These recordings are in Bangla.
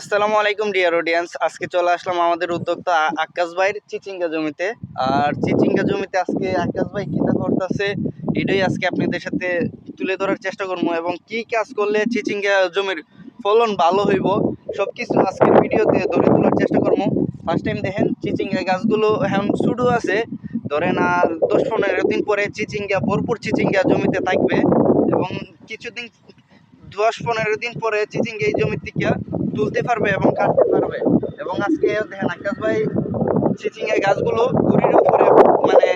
আসসালামু আলাইকুম ডিয়ার অডিয়েন্স আজকে চলে আসলাম আমাদের উদ্যোক্তা আকাশ ভাইয়ের চিচিঙ্গা জমিতে। আর চিচিঙ্গা জমিতে আজকে আকাশ ভাই কিতা করতেছে, এটাই আজকে আপনাদের সাথে তুলে ধরার চেষ্টা করব এবং কি কাজ করলে চিচিঙ্গা জমির ফলন ভালো হইব সব কিছু আজকের ভিডিওতে ধরে তোলার চেষ্টা করব। ফার্স্ট টাইম দেখেন চিচিঙ্গা গাছগুলো এখন শুরু আছে। ধরেন আর দশ পনেরো দিন পরে চিচিঙ্গা, ভরপুর চিচিঙ্গা জমিতে থাকবে এবং কিছুদিন দশ পনেরো দিন পরে চিচিঙ্গা এই জমির থেকে তুলতে পারবে এবং কাটতে পারবে। এবং আজকে দেখেন আকাশ ভাই চিচিঙ্গা গাছগুলো গুড়ির উপরে মানে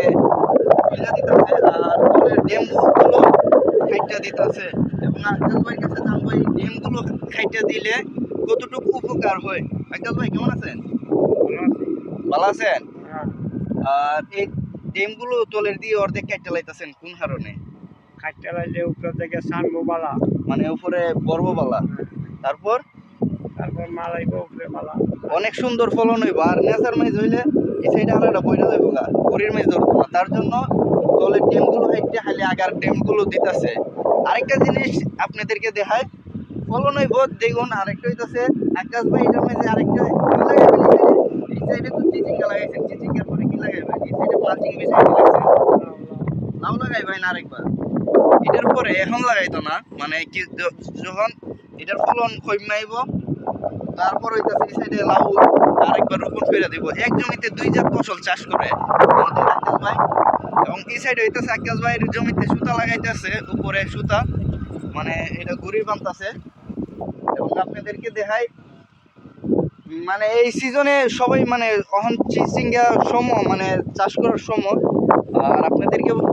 তুলে দিতেছে আর ফুলের ডেমগুলো খাইটা দিতেছে। এবং আকাশ ভাইয়ের কাছে জানব এই ডেমগুলো খাইটা দিলে কতটুকু উপকার হয়? আকাশ ভাই কেমন আছেন? ভালো আছেন? আর এই ডেমগুলো তলের দিয়ে অর্ধেক কাইটা লাইতেছেন কোন কারণে? খাইতে লাগলে উপর থেকে সানবো মানে উপরে বর্ববালা তারপর? তারপর মালাইবো উপরে বালা। অনেক সুন্দর ফলন হইব আর নেচার মাইজ হইলে এই সাইডে আলাদা বইটা যাইব গা গরির মাইজ ধরতো না। তার জন্য তলের হাইটে খালি আগার দিতেছে। আরেকটা জিনিস আপনাদেরকে দেখায় ফলন হইব দেখুন আরেকটা হইতাছে আকাশ ভাই এটার মাঝে আরেকটা কি লাগাইবেন এই সাইডে। তো চিচিঙ্গা লাগাইছেন চিচিঙ্গার পরে কি লাগাইবেন? এই সাইডে পাঁচিং বেশি লাগছে লাউ লাগাইবেন আরেকবার। এটার পরে এখন লাগাইতো না। মানে কি যখন এটার ফলন কমাইব, তারপর হইতাছে এই সাইডে লাউ আরেকবার রোপণ করে দিব। এক জমিতে দুই জাত ফসল চাষ করে ভাই। এবং এই সাইডে হইতাছে আকাশ ভাইয়ের জমিতে সুতা লাগাইতেছে, উপরে সুতা। মানে এটা ঘুরি বানতাছে। এবং আপনাদেরকে দেখাই মানে এই সিজনে সবাই মানে অহন চিচিঙ্গা সম মানে চাষ করার সময়। আর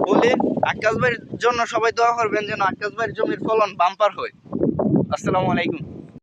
বলে আকাশ ভাইয়ের জন্য সবাই দোয়া করবেন যেন আকাশ ভাইয়ের জমির ফলন বাম্পার হয়। আসসালামু আলাইকুম।